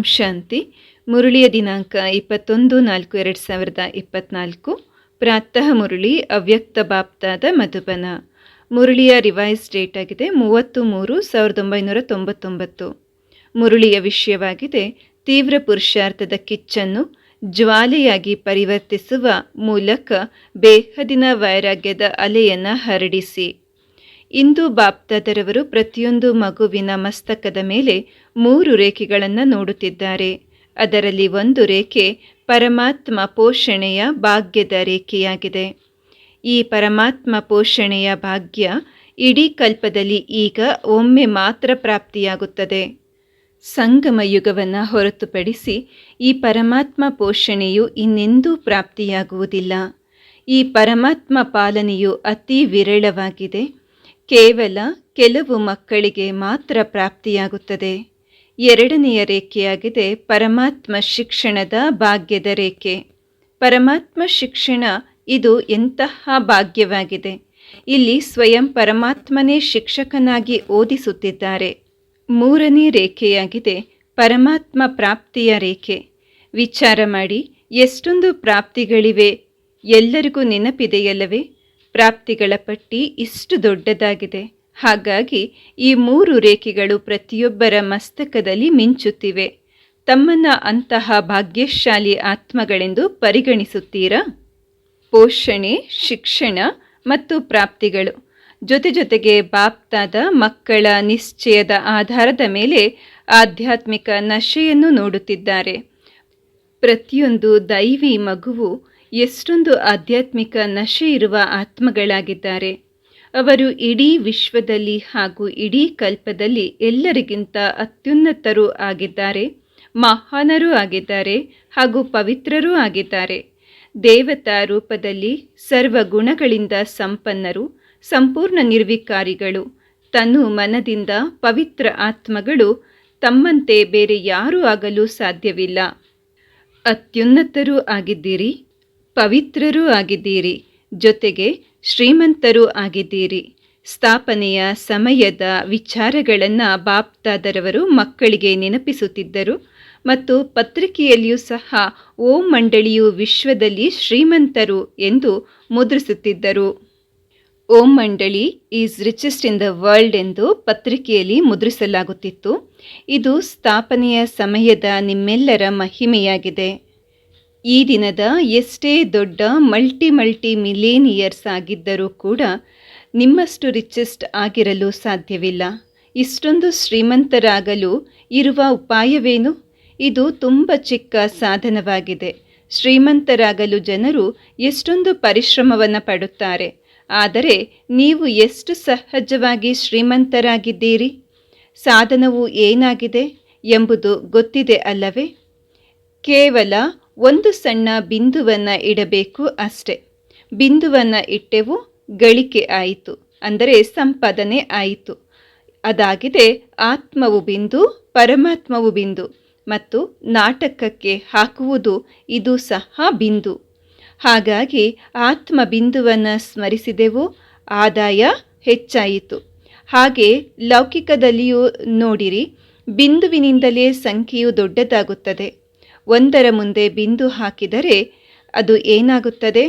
ಓಂ ಶಾಂತಿ. ಮುರುಳಿಯ ದಿನಾಂಕ ಇಪ್ಪತ್ತೊಂದು ನಾಲ್ಕು ಎರಡು ಸಾವಿರದ ಇಪ್ಪತ್ನಾಲ್ಕು. ಪ್ರಾತಃ ಮುರುಳಿ, ಅವ್ಯಕ್ತ ಬಾಪ್ತಾದ ಮಧುಬನ. ಮುರುಳಿಯ ರಿವೈಸ್ ಡೇಟ್ ಆಗಿದೆ ಮೂವತ್ತು ಮೂರು ಸಾವಿರದ ಒಂಬೈನೂರ ತೊಂಬತ್ತೊಂಬತ್ತು. ಮುರುಳಿಯ ವಿಷಯವಾಗಿದೆ ತೀವ್ರ ಪುರುಷಾರ್ಥದ ಕಿಚ್ಚನ್ನು ಜ್ವಾಲೆಯಾಗಿ ಪರಿವರ್ತಿಸುವ ಮೂಲಕ ಬೇಹದಿನ ವೈರಾಗ್ಯದ ಅಲೆಯನ್ನು ಹರಡಿಸಿ. ಇಂದು ಬಾಪ್ದಾದರವರು ಪ್ರತಿಯೊಂದು ಮಗುವಿನ ಮಸ್ತಕದ ಮೇಲೆ ಮೂರು ರೇಖೆಗಳನ್ನು ನೋಡುತ್ತಿದ್ದಾರೆ. ಅದರಲ್ಲಿ ಒಂದು ರೇಖೆ ಪರಮಾತ್ಮ ಪೋಷಣೆಯ ಭಾಗ್ಯದ ರೇಖೆಯಾಗಿದೆ. ಈ ಪರಮಾತ್ಮ ಪೋಷಣೆಯ ಭಾಗ್ಯ ಇಡೀ ಕಲ್ಪದಲ್ಲಿ ಈಗ ಒಮ್ಮೆ ಮಾತ್ರ ಪ್ರಾಪ್ತಿಯಾಗುತ್ತದೆ. ಸಂಗಮ ಯುಗವನ್ನು ಹೊರತುಪಡಿಸಿ ಈ ಪರಮಾತ್ಮ ಪೋಷಣೆಯು ಇನ್ನೆಂದೂ ಪ್ರಾಪ್ತಿಯಾಗುವುದಿಲ್ಲ. ಈ ಪರಮಾತ್ಮ ಪಾಲನೆಯು ಅತಿ ವಿರಳವಾಗಿದೆ. ಕೇವಲ ಕೆಲವು ಮಕ್ಕಳಿಗೆ ಮಾತ್ರ ಪ್ರಾಪ್ತಿಯಾಗುತ್ತದೆ. ಎರಡನೆಯ ರೇಖೆಯಾಗಿದೆ ಪರಮಾತ್ಮ ಶಿಕ್ಷಣದ ಭಾಗ್ಯದ ರೇಖೆ. ಪರಮಾತ್ಮ ಶಿಕ್ಷಣ ಇದು ಎಂತಹ ಭಾಗ್ಯವಾಗಿದೆ. ಇಲ್ಲಿ ಸ್ವಯಂ ಪರಮಾತ್ಮನೇ ಶಿಕ್ಷಕನಾಗಿ ಓದಿಸುತ್ತಿದ್ದಾರೆ. ಮೂರನೇ ರೇಖೆಯಾಗಿದೆ ಪರಮಾತ್ಮ ಪ್ರಾಪ್ತಿಯ ರೇಖೆ. ವಿಚಾರ ಮಾಡಿ, ಎಷ್ಟೊಂದು ಪ್ರಾಪ್ತಿಗಳಿವೆ? ಎಲ್ಲರಿಗೂ ನೆನಪಿದೆಯಲ್ಲವೇ? ಪ್ರಾಪ್ತಿಗಳ ಪಟ್ಟಿ ಇಷ್ಟು ದೊಡ್ಡದಾಗಿದೆ. ಹಾಗಾಗಿ ಈ ಮೂರು ರೇಖೆಗಳು ಪ್ರತಿಯೊಬ್ಬರ ಮಸ್ತಕದಲ್ಲಿ ಮಿಂಚುತ್ತಿವೆ. ತಮ್ಮನ್ನ ಅಂತಹ ಭಾಗ್ಯಶಾಲಿ ಆತ್ಮಗಳೆಂದು ಪರಿಗಣಿಸುತ್ತೀರಾ? ಪೋಷಣೆ, ಶಿಕ್ಷಣ ಮತ್ತು ಪ್ರಾಪ್ತಿಗಳು. ಜೊತೆ ಜೊತೆಗೆ ಬಾಪ್ತಾದ ಮಕ್ಕಳ ನಿಶ್ಚಯದ ಆಧಾರದ ಮೇಲೆ ಆಧ್ಯಾತ್ಮಿಕ ನಶೆಯನ್ನು ನೋಡುತ್ತಿದ್ದಾರೆ. ಪ್ರತಿಯೊಂದು ದೈವಿ ಮಗುವು ಎಷ್ಟೊಂದು ಆಧ್ಯಾತ್ಮಿಕ ನಶೆ ಇರುವ ಆತ್ಮಗಳಾಗಿದ್ದಾರೆ. ಅವರು ಇಡೀ ವಿಶ್ವದಲ್ಲಿ ಹಾಗೂ ಇಡೀ ಕಲ್ಪದಲ್ಲಿ ಎಲ್ಲರಿಗಿಂತ ಅತ್ಯುನ್ನತರೂ ಆಗಿದ್ದಾರೆ, ಮಹಾನರೂ ಆಗಿದ್ದಾರೆ ಹಾಗೂ ಪವಿತ್ರರೂ ಆಗಿದ್ದಾರೆ. ದೇವತಾ ರೂಪದಲ್ಲಿ ಸರ್ವ ಗುಣಗಳಿಂದ ಸಂಪನ್ನರು, ಸಂಪೂರ್ಣ ನಿರ್ವಿಕಾರಿಗಳು, ತನು ಮನದಿಂದ ಪವಿತ್ರ ಆತ್ಮಗಳು, ತಮ್ಮಂತೆ ಬೇರೆ ಯಾರೂ ಆಗಲು ಸಾಧ್ಯವಿಲ್ಲ. ಅತ್ಯುನ್ನತರೂ ಆಗಿದ್ದೀರಿ ಪವಿತ್ರರೂ ಆಗಿದ್ದೀರಿ. ಜೊತೆಗೆ ಶ್ರೀಮಂತರೂ ಆಗಿದ್ದೀರಿ. ಸ್ಥಾಪನೆಯ ಸಮಯದ ವಿಚಾರಗಳನ್ನು ಬಾಪ್ತಾದರವರು ಮಕ್ಕಳಿಗೆ ನೆನಪಿಸುತ್ತಿದ್ದರು ಮತ್ತು ಪತ್ರಿಕೆಯಲ್ಲಿಯೂ ಸಹ ಓಂ ಮಂಡಳಿಯು ವಿಶ್ವದಲ್ಲಿ ಶ್ರೀಮಂತರು ಎಂದು ಮುದ್ರಿಸುತ್ತಿದ್ದರು. Om Mandali is richest in the world ಎಂದು ಪತ್ರಿಕೆಯಲ್ಲಿ ಮುದ್ರಿಸಲಾಗುತ್ತಿತ್ತು. ಇದು ಸ್ಥಾಪನೆಯ ಸಮಯದ ನಿಮ್ಮೆಲ್ಲರ ಮಹಿಮೆಯಾಗಿದೆ. ಈ ದಿನದ ಎಷ್ಟೇ ದೊಡ್ಡ ಮಲ್ಟಿ ಮಲ್ಟಿ ಮಿಲೇನಿಯರ್ಸ್ ಆಗಿದ್ದರೂ ಕೂಡ ನಿಮ್ಮಷ್ಟು ರಿಚೆಸ್ಟ್ ಆಗಿರಲು ಸಾಧ್ಯವಿಲ್ಲ. ಇಷ್ಟೊಂದು ಶ್ರೀಮಂತರಾಗಲು ಇರುವ ಉಪಾಯವೇನು? ಇದು ತುಂಬ ಚಿಕ್ಕ ಸಾಧನವಾಗಿದೆ. ಶ್ರೀಮಂತರಾಗಲು ಜನರು ಎಷ್ಟೊಂದು ಪರಿಶ್ರಮವನ್ನು ಪಡುತ್ತಾರೆ. ಆದರೆ ನೀವು ಎಷ್ಟು ಸಹಜವಾಗಿ ಶ್ರೀಮಂತರಾಗಿದ್ದೀರಿ? ಸಾಧನವು ಏನಾಗಿದೆ ಎಂಬುದು ಗೊತ್ತಿದೆ ಅಲ್ಲವೇ? ಕೇವಲ ಒಂದು ಸಣ್ಣ ಬಿಂದುವನ್ನು ಇಡಬೇಕು ಅಷ್ಟೆ. ಬಿಂದುವನ್ನು ಇಟ್ಟೆವು, ಗಳಿಕೆ ಆಯಿತು. ಅಂದರೆ ಸಂಪಾದನೆ ಆಯಿತು. ಅದಾಗಿದೆ ಆತ್ಮವು ಬಿಂದು, ಪರಮಾತ್ಮವು ಬಿಂದು. ಮತ್ತು ನಾಟಕಕ್ಕೆ ಹಾಕುವುದು, ಇದು ಸಹ ಬಿಂದು. ಹಾಗಾಗಿ ಆತ್ಮ ಬಿಂದುವನ್ನು ಸ್ಮರಿಸಿದೆವು, ಆದಾಯ ಹೆಚ್ಚಾಯಿತು. ಹಾಗೆ ಲೌಕಿಕದಲ್ಲಿಯೂ ನೋಡಿರಿ, ಬಿಂದುವಿನಿಂದಲೇ ಸಂಖ್ಯೆಯು ದೊಡ್ಡದಾಗುತ್ತದೆ. ಒಂದರ ಮುಂದೆ ಬಿಂದು ಹಾಕಿದರೆ ಅದು ಏನಾಗುತ್ತದೆ?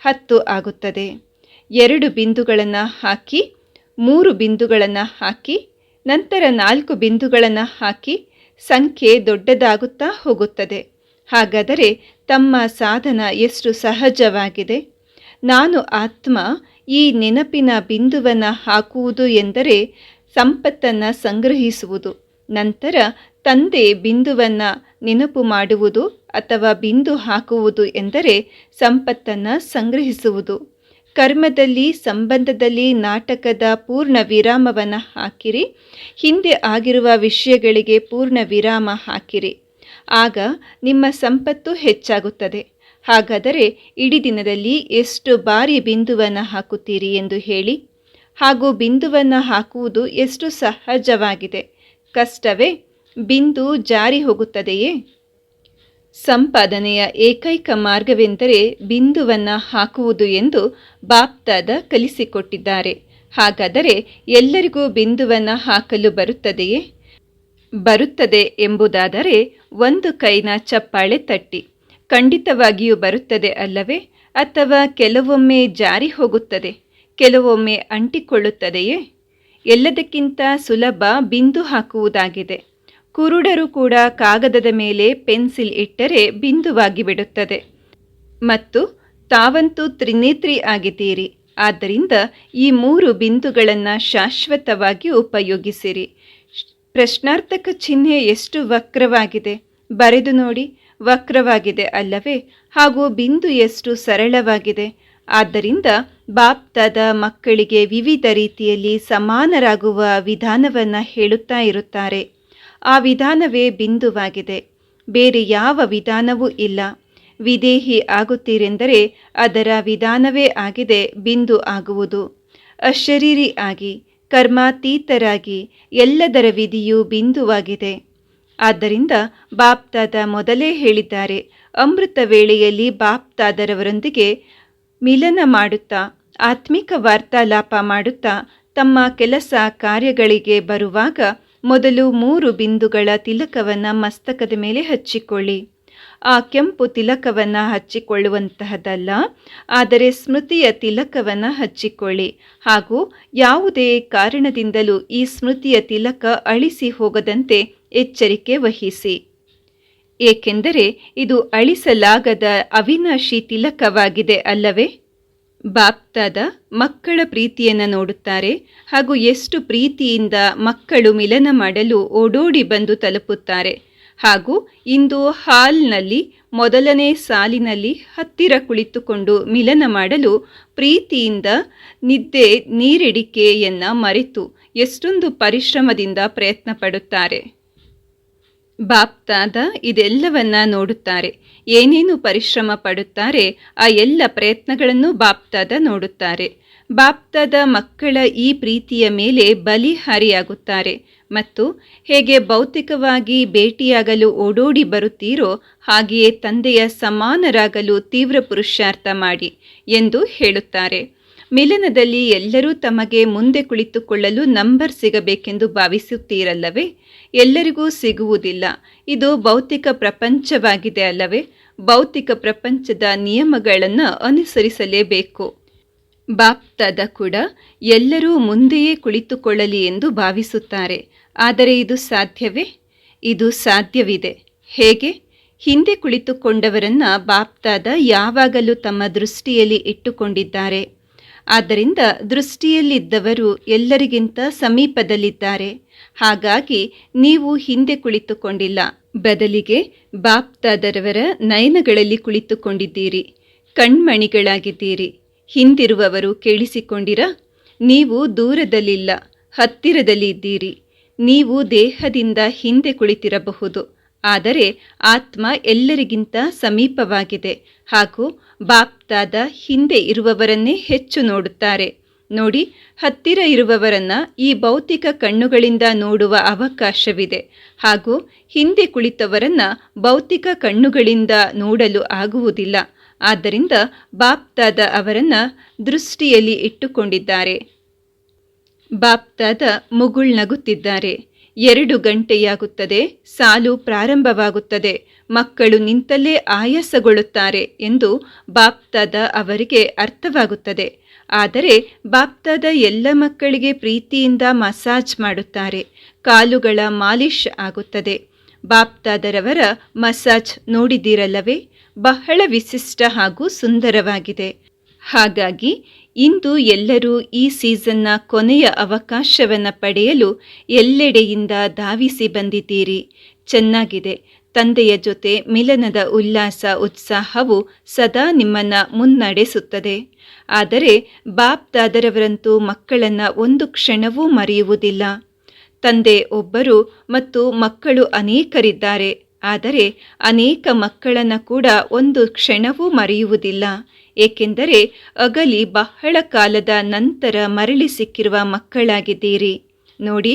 ಹತ್ತು ಆಗುತ್ತದೆ. ಎರಡು ಬಿಂದುಗಳನ್ನು ಹಾಕಿ, ಮೂರು ಬಿಂದುಗಳನ್ನು ಹಾಕಿ, ನಂತರ ನಾಲ್ಕು ಬಿಂದುಗಳನ್ನು ಹಾಕಿ ಸಂಖ್ಯೆ ದೊಡ್ಡದಾಗುತ್ತಾ ಹೋಗುತ್ತದೆ. ಹಾಗಾದರೆ ತಮ್ಮ ಸಾಧನ ಎಷ್ಟು ಸಹಜವಾಗಿದೆ? ನಾನು ಆತ್ಮ ಈ ನೆನಪಿನ ಬಿಂದುವನ್ನು ಹಾಕುವುದು ಎಂದರೆ ಸಂಪತ್ತನ್ನು ಸಂಗ್ರಹಿಸುವುದು. ನಂತರ ತಂದೆ ಬಿಂದುವನ್ನು ನೆನಪು ಮಾಡುವುದು ಅಥವಾ ಬಿಂದು ಹಾಕುವುದು ಎಂದರೆ ಸಂಪತ್ತನ್ನು ಸಂಗ್ರಹಿಸುವುದು. ಕರ್ಮದಲ್ಲಿ ಸಂಬಂಧದಲ್ಲಿ ನಾಟಕದ ಪೂರ್ಣ ವಿರಾಮವನ್ನು ಹಾಕಿರಿ. ಹಿಂದೆ ಆಗಿರುವ ವಿಷಯಗಳಿಗೆ ಪೂರ್ಣ ವಿರಾಮ ಹಾಕಿರಿ. ಆಗ ನಿಮ್ಮ ಸಂಪತ್ತು ಹೆಚ್ಚಾಗುತ್ತದೆ. ಹಾಗಾದರೆ ಇಡೀ ದಿನದಲ್ಲಿ ಎಷ್ಟು ಬಾರಿ ಬಿಂದುವನ್ನು ಹಾಕುತ್ತೀರಿ ಎಂದು ಹೇಳಿ. ಹಾಗೂ ಬಿಂದುವನ್ನು ಹಾಕುವುದು ಎಷ್ಟು ಸಹಜವಾಗಿದೆ. ಕಷ್ಟವೇ? ಬಿಂದು ಜಾರಿ ಹೋಗುತ್ತದೆಯೇ? ಸಂಪಾದನೆಯ ಏಕೈಕ ಮಾರ್ಗವೆಂದರೆ ಬಿಂದುವನ್ನು ಹಾಕುವುದು ಎಂದು ಬಾಪ್ತಾದ ಕಲಿಸಿಕೊಟ್ಟಿದ್ದಾರೆ. ಹಾಗಾದರೆ ಎಲ್ಲರಿಗೂ ಬಿಂದುವನ್ನು ಹಾಕಲು ಬರುತ್ತದೆಯೇ? ಬರುತ್ತದೆ ಎಂಬುದಾದರೆ ಒಂದು ಕೈನ ಚಪ್ಪಾಳೆ ತಟ್ಟಿ. ಖಂಡಿತವಾಗಿಯೂ ಬರುತ್ತದೆ ಅಲ್ಲವೇ? ಅಥವಾ ಕೆಲವೊಮ್ಮೆ ಜಾರಿ ಹೋಗುತ್ತದೆ, ಕೆಲವೊಮ್ಮೆ ಅಂಟಿಕೊಳ್ಳುತ್ತದೆಯೇ? ಎಲ್ಲದಕ್ಕಿಂತ ಸುಲಭ ಬಿಂದು ಹಾಕುವುದಾಗಿದೆ. ಕುರುಡರು ಕೂಡ ಕಾಗದದ ಮೇಲೆ ಪೆನ್ಸಿಲ್ ಇಟ್ಟರೆ ಬಿಂದುವಾಗಿ ಬಿಡುತ್ತದೆ. ಮತ್ತು ತಾವಂತೂ ತ್ರಿನೇತ್ರಿ ಆಗಿದ್ದೀರಿ. ಆದ್ದರಿಂದ ಈ ಮೂರು ಬಿಂದುಗಳನ್ನು ಶಾಶ್ವತವಾಗಿ ಉಪಯೋಗಿಸಿರಿ. ಪ್ರಶ್ನಾರ್ಥಕ ಚಿಹ್ನೆ ಎಷ್ಟು ವಕ್ರವಾಗಿದೆ? ಬರೆದು ನೋಡಿ. ವಕ್ರವಾಗಿದೆ ಅಲ್ಲವೇ? ಹಾಗೂ ಬಿಂದು ಎಷ್ಟು ಸರಳವಾಗಿದೆ? ಆದ್ದರಿಂದ ಬಾಪ್ತಾದ ಮಕ್ಕಳಿಗೆ ವಿವಿಧ ರೀತಿಯಲ್ಲಿ ಸಮಾನರಾಗುವ ವಿಧಾನವನ್ನು ಹೇಳುತ್ತಾ ಇರುತ್ತಾರೆ. ಆ ವಿಧಾನವೇ ಬಿಂದುವಾಗಿದೆ. ಬೇರೆ ಯಾವ ವಿಧಾನವೂ ಇಲ್ಲ. ವಿದೇಹಿ ಆಗುತ್ತೀರೆಂದರೆ ಅದರ ವಿಧಾನವೇ ಆಗಿದೆ, ಬಿಂದು ಆಗುವುದು. ಅಶರೀರಿ ಆಗಿ, ಕರ್ಮಾತೀತರಾಗಿ, ಎಲ್ಲದರ ವಿಧಿಯೂ ಬಿಂದುವಾಗಿದೆ. ಆದ್ದರಿಂದ ಬಾಪ್ತಾದ ಮೊದಲೇ ಹೇಳಿದ್ದಾರೆ, ಅಮೃತ ವೇಳೆಯಲ್ಲಿ ಬಾಪ್ತಾದರವರೊಂದಿಗೆ ಮಿಲನ ಮಾಡುತ್ತಾ, ಆತ್ಮಿಕ ವಾರ್ತಾಲಾಪ ಮಾಡುತ್ತಾ, ತಮ್ಮ ಕೆಲಸ ಕಾರ್ಯಗಳಿಗೆ ಬರುವಾಗ ಮೊದಲು ಮೂರು ಬಿಂದುಗಳ ತಿಲಕವನ್ನು ಮಸ್ತಕದ ಮೇಲೆ ಹಚ್ಚಿಕೊಳ್ಳಿ. ಆ ಕೆಂಪು ತಿಲಕವನ್ನು ಹಚ್ಚಿಕೊಳ್ಳುವಂತಹದ್ದಲ್ಲ ಆದರೆ ಸ್ಮೃತಿಯ ತಿಲಕವನ್ನು ಹಚ್ಚಿಕೊಳ್ಳಿ. ಹಾಗೂ ಯಾವುದೇ ಕಾರಣದಿಂದಲೂ ಈ ಸ್ಮೃತಿಯ ತಿಲಕ ಅಳಿಸಿ ಹೋಗದಂತೆ ಎಚ್ಚರಿಕೆ ವಹಿಸಿ. ಏಕೆಂದರೆ ಇದು ಅಳಿಸಲಾಗದ ಅವಿನಾಶಿ ತಿಲಕವಾಗಿದೆ ಅಲ್ಲವೇ? ಬಾಪ್ತಾದ ಮಕ್ಕಳ ಪ್ರೀತಿಯನ್ನು ನೋಡುತ್ತಾರೆ ಹಾಗೂ ಎಷ್ಟು ಪ್ರೀತಿಯಿಂದ ಮಕ್ಕಳು ಮಿಲನ ಮಾಡಲು ಓಡೋಡಿ ಬಂದು ತಲುಪುತ್ತಾರೆ. ಹಾಗೂ ಇಂದು ಹಾಲ್ನಲ್ಲಿ, ಮೊದಲನೇ ಸಾಲಿನಲ್ಲಿ ಹತ್ತಿರ ಕುಳಿತುಕೊಂಡು ಮಿಲನ ಮಾಡಲು ಪ್ರೀತಿಯಿಂದ ನಿದ್ದೆ ನೀರಿಡಿಕೆಯನ್ನು ಮರೆತು ಎಷ್ಟೊಂದು ಪರಿಶ್ರಮದಿಂದ ಪ್ರಯತ್ನ ಪಡುತ್ತಾರೆ ಬಾಪ್ತಾದ ಇದೆಲ್ಲವನ್ನ ನೋಡುತ್ತಾರೆ. ಏನೇನು ಪರಿಶ್ರಮ ಪಡುತ್ತಾರೆ, ಆ ಎಲ್ಲ ಪ್ರಯತ್ನಗಳನ್ನು ಬಾಪ್ತಾದ ನೋಡುತ್ತಾರೆ. ಬಾಪ್ತಾದ ಮಕ್ಕಳ ಈ ಪ್ರೀತಿಯ ಮೇಲೆ ಬಲಿಹಾರಿಯಾಗುತ್ತಾರೆ ಮತ್ತು ಹೇಗೆ ಭೌತಿಕವಾಗಿ ಭೇಟಿಯಾಗಲು ಓಡೋಡಿ ಬರುತ್ತೀರೋ, ಹಾಗೆಯೇ ತಂದೆಯ ಸಮಾನರಾಗಲು ತೀವ್ರ ಪುರುಷಾರ್ಥ ಮಾಡಿ ಎಂದು ಹೇಳುತ್ತಾರೆ. ಮಿಲನದಲ್ಲಿ ಎಲ್ಲರೂ ತಮಗೆ ಮುಂದೆ ಕುಳಿತುಕೊಳ್ಳಲು ನಂಬರ್ ಸಿಗಬೇಕೆಂದು ಭಾವಿಸುತ್ತೀರಲ್ಲವೇ? ಎಲ್ಲರಿಗೂ ಸಿಗುವುದಿಲ್ಲ. ಇದು ಭೌತಿಕ ಪ್ರಪಂಚವಾಗಿದೆ ಅಲ್ಲವೇ? ಭೌತಿಕ ಪ್ರಪಂಚದ ನಿಯಮಗಳನ್ನು ಅನುಸರಿಸಲೇಬೇಕು. ಬಾಪ್ತಾದ ಕೂಡ ಎಲ್ಲರೂ ಮುಂದೆಯೇ ಕುಳಿತುಕೊಳ್ಳಲಿ ಎಂದು ಭಾವಿಸುತ್ತಾರೆ. ಆದರೆ ಇದು ಸಾಧ್ಯವೇ? ಇದು ಸಾಧ್ಯವಿದೆ. ಹೇಗೆ? ಹಿಂದೆ ಕುಳಿತುಕೊಂಡವರನ್ನ ಬಾಪ್ತಾದ ಯಾವಾಗಲೂ ತಮ್ಮ ದೃಷ್ಟಿಯಲ್ಲಿ ಇಟ್ಟುಕೊಂಡಿದ್ದಾರೆ. ಆದ್ದರಿಂದ ದೃಷ್ಟಿಯಲ್ಲಿದ್ದವರು ಎಲ್ಲರಿಗಿಂತ ಸಮೀಪದಲ್ಲಿದ್ದಾರೆ. ಹಾಗಾಗಿ ನೀವು ಹಿಂದೆ ಕುಳಿತುಕೊಂಡಿಲ್ಲ. ಬದಲಿಗೆ ಬಾಪ್ತಾದರವರ ನಯನಗಳಲ್ಲಿ ಕುಳಿತುಕೊಂಡಿದ್ದೀರಿ. ಕಣ್ಮಣಿಗಳಾಗಿದ್ದೀರಿ. ಹಿಂದಿರುವವರು ಕೇಳಿಸಿಕೊಂಡಿರ, ನೀವು ದೂರದಲ್ಲಿಲ್ಲ, ಹತ್ತಿರದಲ್ಲಿ ಇದ್ದೀರಿ. ನೀವು ದೇಹದಿಂದ ಹಿಂದೆ ಕುಳಿತಿರಬಹುದು. ಆದರೆ ಆತ್ಮ ಎಲ್ಲರಿಗಿಂತ ಸಮೀಪವಾಗಿದೆ ಹಾಗೂ ಬಾಪ್ತಾದ ಹಿಂದೆ ಇರುವವರನ್ನೇ ಹೆಚ್ಚು ನೋಡುತ್ತಾರೆ. ನೋಡಿ, ಹತ್ತಿರ ಇರುವವರನ್ನ ಈ ಭೌತಿಕ ಕಣ್ಣುಗಳಿಂದ ನೋಡುವ ಅವಕಾಶವಿದೆ. ಹಾಗೂ ಹಿಂದೆ ಕುಳಿತವರನ್ನ ಭೌತಿಕ ಕಣ್ಣುಗಳಿಂದ ನೋಡಲು ಆಗುವುದಿಲ್ಲ. ಆದ್ದರಿಂದ ಬಾಪ್ತಾದ ಅವರನ್ನ ದೃಷ್ಟಿಯಲ್ಲಿ ಇಟ್ಟುಕೊಂಡಿದ್ದಾರೆ. ಬಾಪ್ತಾದ ಮುಗುಳ್ನಗುತ್ತಿದ್ದಾರೆ ಎರಡು ಗಂಟೆಯಾಗುತ್ತದೆ, ಸಾಲು ಪ್ರಾರಂಭವಾಗುತ್ತದೆ. ಮಕ್ಕಳು ನಿಂತಲ್ಲೇ ಆಯಾಸಗೊಳ್ಳುತ್ತಾರೆ ಎಂದು ಬಾಪ್ತಾದ ಅವರಿಗೆ ಅರ್ಥವಾಗುತ್ತದೆ. ಆದರೆ ಬಾಪ್ತಾದ ಎಲ್ಲ ಮಕ್ಕಳಿಗೆ ಪ್ರೀತಿಯಿಂದ ಮಸಾಜ್ ಮಾಡುತ್ತಾರೆ. ಕಾಲುಗಳ ಮಾಲಿಶ್ ಆಗುತ್ತದೆ. ಬಾಪ್ತಾದರವರ ಮಸಾಜ್ ನೋಡಿದಿರಲ್ಲವೇ ಬಹಳ ವಿಶಿಷ್ಟ ಹಾಗೂ ಸುಂದರವಾಗಿದೆ. ಹಾಗಾಗಿ ಇಂದು ಎಲ್ಲರೂ ಈ ಸೀಸನ್ನ ಕೊನೆಯ ಅವಕಾಶವನ್ನು ಪಡೆಯಲು ಎಲ್ಲೆಡೆಯಿಂದ ಧಾವಿಸಿ ಬಂದಿದ್ದೀರಿ. ಚೆನ್ನಾಗಿದೆ. ತಂದೆಯ ಜೊತೆ ಮಿಲನದ ಉಲ್ಲಾಸ ಉತ್ಸಾಹವು ಸದಾ ನಿಮ್ಮನ್ನು ಮುನ್ನಡೆಸುತ್ತದೆ. ಆದರೆ ಬಾಪ್ದಾದರವರಂತೂ ಮಕ್ಕಳನ್ನು ಒಂದು ಕ್ಷಣವೂ ಮರೆಯುವುದಿಲ್ಲ. ತಂದೆ ಒಬ್ಬರು ಮತ್ತು ಮಕ್ಕಳು ಅನೇಕರಿದ್ದಾರೆ. ಆದರೆ ಅನೇಕ ಮಕ್ಕಳನ್ನು ಕೂಡ ಒಂದು ಕ್ಷಣವೂ ಮರೆಯುವುದಿಲ್ಲ. ಏಕೆಂದರೆ ಅಗಲಿ ಬಹಳ ಕಾಲದ ನಂತರ ಮರಳಿ ಸಿಕ್ಕಿರುವ ಮಕ್ಕಳಾಗಿದ್ದೀರಿ. ನೋಡಿ,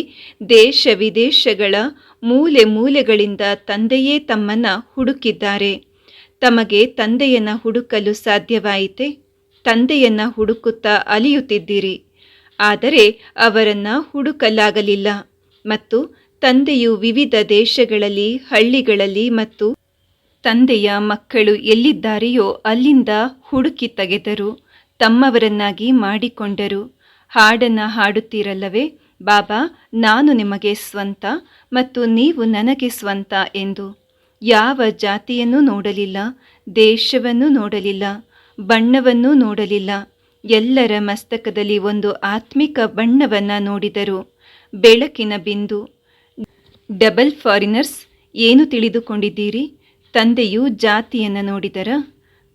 ದೇಶ ವಿದೇಶಗಳ ಮೂಲೆ ಮೂಲೆಗಳಿಂದ ತಂದೆಯೇ ತಮ್ಮನ್ನ ಹುಡುಕಿದ್ದಾರೆ. ತಮಗೆ ತಂದೆಯನ್ನ ಹುಡುಕಲು ಸಾಧ್ಯವಾಯಿತೆ, ತಂದೆಯನ್ನ ಹುಡುಕುತ್ತಾ ಅಲಿಯುತ್ತಿದ್ದೀರಿ. ಆದರೆ ಅವರನ್ನು ಹುಡುಕಲಾಗಲಿಲ್ಲ ಮತ್ತು ತಂದೆಯು ವಿವಿಧ ದೇಶಗಳಲ್ಲಿ, ಹಳ್ಳಿಗಳಲ್ಲಿ ಮತ್ತು ತಂದೆಯ ಮಕ್ಕಳು ಎಲ್ಲಿದ್ದಾರೆಯೋ ಅಲ್ಲಿಂದ ಹುಡುಕಿ ತೆಗೆದರು, ತಮ್ಮವರನ್ನಾಗಿ ಮಾಡಿಕೊಂಡರು. ಹಾಡನ್ನು ಹಾಡುತ್ತೀರಲ್ಲವೇ ಬಾಬಾ, ನಾನು ನಿಮಗೆ ಸ್ವಂತ ಮತ್ತು ನೀವು ನನಗೆ ಸ್ವಂತ ಎಂದು. ಯಾವ ಜಾತಿಯನ್ನು ನೋಡಲಿಲ್ಲ, ದೇಶವನ್ನು ನೋಡಲಿಲ್ಲ, ಬಣ್ಣವನ್ನು ನೋಡಲಿಲ್ಲ, ಎಲ್ಲರ ಮಸ್ತಕದಲ್ಲಿ ಒಂದು ಆತ್ಮಿಕ ಬಣ್ಣವನ್ನು ನೋಡಿದರು. ಬೆಳಕಿನ ಬಿಂದು. ಡಬಲ್ ಫಾರಿನರ್ಸ್, ಏನು ತಿಳಿದುಕೊಂಡಿದ್ದೀರಿ? ತಂದೆಯು ಜಾತಿಯನ್ನು ನೋಡಿದರ?